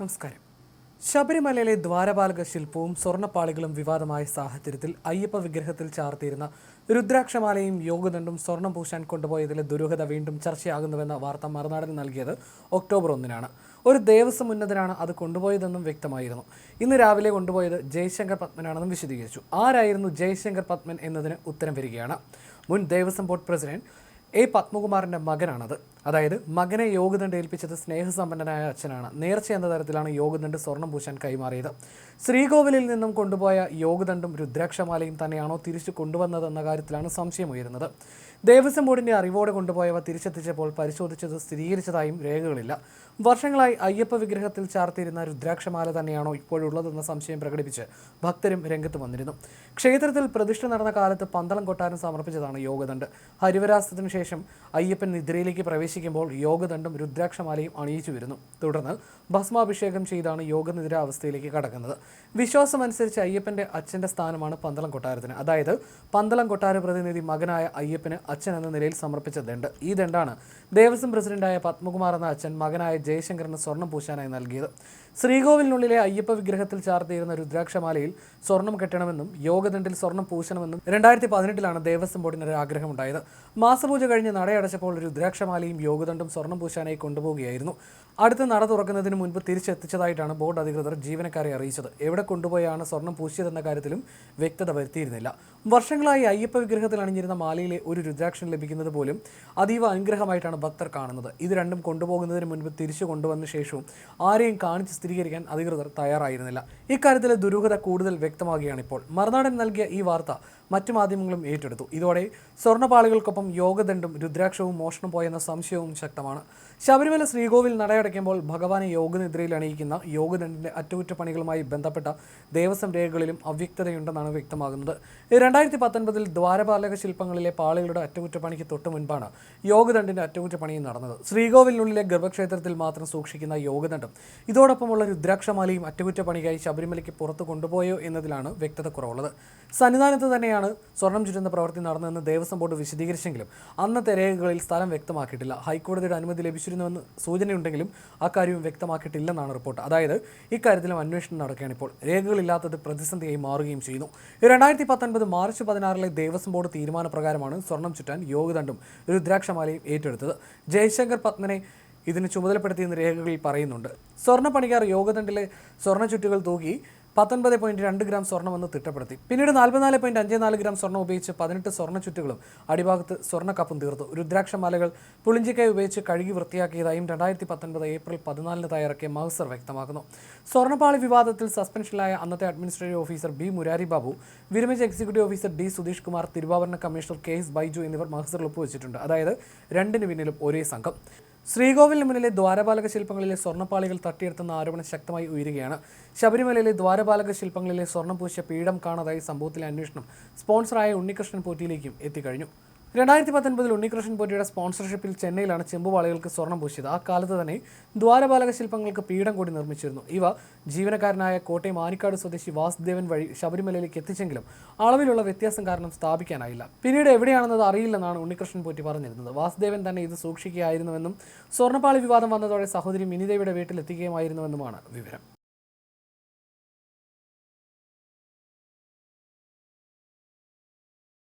നമസ്കാരം. ശബരിമലയിലെ ദ്വാരപാലക ശില്പവും സ്വർണപ്പാളികളും വിവാദമായ സാഹചര്യത്തിൽ അയ്യപ്പ വിഗ്രഹത്തിൽ ചാർത്തിയിരുന്ന രുദ്രാക്ഷമാലയും യോഗദണ്ഡും സ്വർണം പൂശാൻ കൊണ്ടുപോയതിലെ ദുരൂഹത വീണ്ടും ചർച്ചയാകുന്നുവെന്ന വാർത്ത മറുനാടൻ നൽകിയത് ഒക്ടോബർ ഒന്നിനാണ്. ഒരു ദേവസ്വം ഉന്നതനാണ് അത് കൊണ്ടുപോയതെന്നും വ്യക്തമായിരുന്നു. ഇന്ന് രാവിലെ കൊണ്ടുപോയത് ജയശങ്കർ പത്മനാണെന്നും വിശദീകരിച്ചു. ആരായിരുന്നു ജയശങ്കർ പത്മൻ എന്നതിന് ഉത്തരം വരികയാണ്. മുൻ ദേവസ്വം ബോർഡ് പ്രസിഡന്റ് എ പത്മകുമാറിന്റെ മകനാണത്. അതായത് മകനെ യോഗദണ്ഡ് ഏൽപ്പിച്ചത് സ്നേഹസമ്പന്നനായ അച്ഛനാണ്. നേർച്ച എന്ന തരത്തിലാണ് യോഗദണ്ഡ് സ്വർണം പൂശാൻ കൈമാറിയത്. ശ്രീകോവിലിൽ നിന്നും കൊണ്ടുപോയ യോഗദണ്ഡും രുദ്രാക്ഷമാലയും തന്നെയാണോ തിരിച്ചു കൊണ്ടുവന്നതെന്ന കാര്യത്തിലാണ് സംശയമുയരുന്നത് ദേവസ്വം ബോർഡിന്റെ അറിവോടെ കൊണ്ടുപോയവ തിരിച്ചെത്തിച്ചപ്പോൾ പരിശോധിച്ചത് സ്ഥിരീകരിച്ചതായും രേഖകളില്ല. വർഷങ്ങളായി അയ്യപ്പ വിഗ്രഹത്തിൽ ചാർത്തിയിരുന്ന രുദ്രാക്ഷമാല തന്നെയാണോ ഇപ്പോഴുള്ളതെന്ന സംശയം പ്രകടിപ്പിച്ച് ഭക്തരും രംഗത്ത് വന്നിരുന്നു. ക്ഷേത്രത്തിൽ പ്രതിഷ്ഠ നടന്ന കാലത്ത് പന്തളം കൊട്ടാരം സമർപ്പിച്ചതാണ് യോഗദണ്ഡ് ഹരിവരാസത്തിനു ശേഷം അയ്യപ്പൻ നിദ്രയിലേക്ക് പ്രവേശിക്കുമ്പോൾ യോഗദണ്ഡം രുദ്രാക്ഷമാലയും അണിയിച്ചു വരുന്നു. തുടർന്ന് ഭസ്മാഭിഷേകം ചെയ്താണ് യോഗനിദ്ര അവസ്ഥയിലേക്ക് കടക്കുന്നത്. വിശ്വാസമനുസരിച്ച് അയ്യപ്പന്റെ അച്ഛന്റെ സ്ഥാനമാണ് പന്തളം കൊട്ടാരത്തിന് അതായത് പന്തളം കൊട്ടാര പ്രതിനിധി മകനായ അയ്യപ്പന് അച്ഛൻ എന്ന നിലയിൽ സമർപ്പിച്ച ദണ്ട് ഈ ദണ്ടാണ് ദേവസ്വം പ്രസിഡന്റായ പത്മകുമാർ എന്ന അച്ഛൻ മകനായ ജയശങ്കറിന് സ്വർണം പൂശാനായി നൽകിയത്. ശ്രീകോവിലിനുള്ളിലെ അയ്യപ്പ വിഗ്രഹത്തിൽ ചാർത്തിയിരുന്ന രുദ്രാക്ഷമാലയിൽ സ്വർണം കെട്ടണമെന്നും യോഗദണ്ഡിൽ സ്വർണം പൂശണമെന്നും രണ്ടായിരത്തി പതിനെട്ടിലാണ് ദേവസ്വം ബോർഡിന് ഒരു ആഗ്രഹമുണ്ടായത് മാസപൂജ കഴിഞ്ഞ് നടയടച്ചപ്പോൾ രുദ്രാക്ഷമാലയും യോഗദണ്ഡും സ്വർണം പൂശാനായി കൊണ്ടുപോവുകയായിരുന്നു. അടുത്ത നട തുറക്കുന്നതിന് മുൻപ് തിരിച്ചെത്തിച്ചതായിട്ടാണ് ബോർഡ് അധികൃതർ ജീവനക്കാരെ അറിയിച്ചത്. എവിടെ കൊണ്ടുപോയാണ് സ്വർണം പൂശിയതെന്ന കാര്യത്തിലും വ്യക്തത വരുത്തിയിരുന്നില്ല. വർഷങ്ങളായി അയ്യപ്പ വിഗ്രഹത്തിൽ അണിഞ്ഞിരുന്ന മാലയിലെ ഒരു രുദ്രാക്ഷൻ ലഭിക്കുന്നത് പോലും അതീവ അനുഗ്രഹമായിട്ടാണ് ഭക്തർ കാണുന്നത്. ഇത് രണ്ടും കൊണ്ടുപോകുന്നതിന് മുൻപ് തിരിച്ചു കൊണ്ടുവന്ന ശേഷവും ആരെയും കാണിച്ച് സ്ഥിരീകരിക്കാൻ അധികൃതർ തയ്യാറായിരുന്നില്ല. ഇക്കാര്യത്തിലെ ദുരൂഹത കൂടുതൽ വ്യക്തമാകുകയാണ് ഇപ്പോൾ മറുനാടൻ നൽകിയ ഈ വാർത്ത മറ്റു മാധ്യമങ്ങളും ഏറ്റെടുത്തു. ഇതോടെ സ്വർണപാളികൾക്കൊപ്പം യോഗദണ്ഡും രുദ്രാക്ഷവും മോഷണം പോയെന്ന സംശയവും ശക്തമാണ്. ശബരിമല ശ്രീകോവിൽ നടയടയ്ക്കുമ്പോൾ ഭഗവാനെ യോഗനിദ്രയിൽ അണിയിക്കുന്ന യോഗദണ്ഡിന്റെ അറ്റകുറ്റപ്പണികളുമായി ബന്ധപ്പെട്ട ദേവസ്വം രേഖകളിലും അവ്യക്തതയുണ്ടെന്നാണ് വ്യക്തമാകുന്നത്. രണ്ടായിരത്തി പത്തൊൻപതിൽ ദ്വാരപാലക ശില്പങ്ങളിലെ പാളികളുടെ അറ്റകുറ്റപ്പണിക്ക് തൊട്ടു മുൻപാണ് യോഗദണ്ഡിന്റെ അറ്റകുറ്റപ്പണിയും നടന്നത്. ശ്രീകോവിലിനുള്ളിലെ ഗർഭക്ഷേത്രത്തിൽ മാത്രം സൂക്ഷിക്കുന്ന യോഗദണ്ഡം ഇതോടൊപ്പമുള്ള രുദ്രാക്ഷമാലയും അറ്റകുറ്റപ്പണിയായി ശബരിമലയ്ക്ക് പുറത്തു കൊണ്ടുപോയോ എന്നതിലാണ് വ്യക്തത കുറവുള്ളത്. സന്നിധാനത്ത് തന്നെയാണ് സ്വർണം ചുറ്റുന്ന പ്രവൃത്തി നടന്നതെന്ന് ദേവസ്വം ബോർഡ് വിശദീകരിച്ചെങ്കിലും അന്നത്തെ രേഖകളിൽ സ്ഥലം വ്യക്തമാക്കിയിട്ടില്ല. ഹൈക്കോടതിയുടെ അനുമതി ലഭിച്ചിരുന്നുവെന്ന് സൂചനയുണ്ടെങ്കിലും അക്കാര്യവും വ്യക്തമാക്കിയിട്ടില്ലെന്നാണ് റിപ്പോർട്ട്. അതായത് ഇക്കാര്യത്തിലും അന്വേഷണം നടക്കുകയാണ് ഇപ്പോൾ. രേഖകളില്ലാത്തത് പ്രതിസന്ധിയായി മാറുകയും ചെയ്യുന്നു. രണ്ടായിരത്തി പത്തൊൻപത് മാർച്ച് പതിനാറിലെ ദേവസ്വം ബോർഡ് തീരുമാനപ്രകാരമാണ് സ്വർണം ചുറ്റാൻ യോഗദണ്ഡും രുദ്രാക്ഷമാലയും ഏറ്റെടുത്തത്. ജയശങ്കർ പത്മനെ ഇതിന് ചുമതലപ്പെടുത്തിയെന്ന് രേഖകളിൽ പറയുന്നുണ്ട്. സ്വർണ പണിക്കാർ യോഗദണ്ഡിലെ സ്വർണ ചുറ്റുകൾ തൂക്കി പത്തൊൻപത് പോയിന്റ് രണ്ട് ഗ്രാം സ്വർണമെന്ന് തിട്ടപ്പെടുത്തി. പിന്നീട് നാൽപ്പത്തിനാല് പോയിന്റ് അഞ്ച് നാല് ഗ്രാം സ്വർണം ഉപയോഗിച്ച് പതിനെട്ട് സ്വർണ ചുറ്റുകളും അടിഭാഗത്ത് സ്വർണക്കപ്പും തീർത്തു. രുദ്രാക്ഷമാലകൾ പുളിഞ്ചിക്കായി ഉപയോഗിച്ച് കഴുകി വൃത്തിയാക്കിയതായും രണ്ടായിരത്തി പത്തൊൻപത് ഏപ്രിൽ പതിനാലിന് തയ്യാറാക്കിയ മഹസർ വ്യക്തമാക്കുന്നു. സ്വർണപ്പാളി വിവാദത്തിൽ സസ്പെൻഷനിലായ അന്നത്തെ administrative officer B Murari Babu വിരമിച്ച executive officer D Sudheesh Kumar തിരുവാഭരണ കമ്മീഷണർ കെ എസ് ബൈജു എന്നിവർ മഹസറിൽ ഒപ്പുവെച്ചിട്ടുണ്ട്. അതായത് രണ്ടിന് പിന്നിലും ഒരേ സംഘം. ശ്രീകോവിലിന് മുന്നിലെ ദ്വാരപാലക ശില്പങ്ങളിലെ സ്വർണപ്പാളികൾ തട്ടിയെടുത്തെന്ന ആരോപണം ശക്തമായി ഉയരുകയാണ്. ശബരിമലയിലെ ദ്വാരപാലക ശില്പങ്ങളിലെ സ്വർണം പൂശിയ പീഠം കാണാതായി സംഭവത്തിലെ അന്വേഷണം സ്പോൺസറായ ഉണ്ണികൃഷ്ണൻ പോറ്റിയിലേക്കും എത്തിക്കഴിഞ്ഞു. രണ്ടായിരത്തി പത്തൊൻപതിൽ ഉണ്ണികൃഷ്ണൻ പോറ്റിയുടെ സ്പോൺസർഷിപ്പിൽ ചെന്നൈയിലാണ് ചെമ്പുപാളികൾക്ക് സ്വർണം പൂശിയത്. ആ കാലത്ത് തന്നെ ദ്വാരപാലക ശില്പങ്ങൾക്ക് പീഠം കൂടി നിർമ്മിച്ചിരുന്നു. ഇവ ജീവനക്കാരനായ കോട്ടയം ആനിക്കാട് സ്വദേശി വാസുദേവൻ വഴി ശബരിമലയിലേക്ക് എത്തിച്ചെങ്കിലും അളവിലുള്ള വ്യത്യാസം കാരണം സ്ഥാപിക്കാനായില്ല. പിന്നീട് എവിടെയാണെന്നത് അറിയില്ലെന്നാണ് ഉണ്ണികൃഷ്ണൻ പോറ്റി പറഞ്ഞിരുന്നത്. വാസുദേവൻ തന്നെ ഇത് സൂക്ഷിക്കുകയായിരുന്നുവെന്നും സ്വർണപ്പാളി വിവാദം വന്നതോടെ സഹോദരി മിനിദേവിയുടെ വീട്ടിൽ എത്തിക്കുകയുമായിരുന്നുവെന്നുമാണ് വിവരം.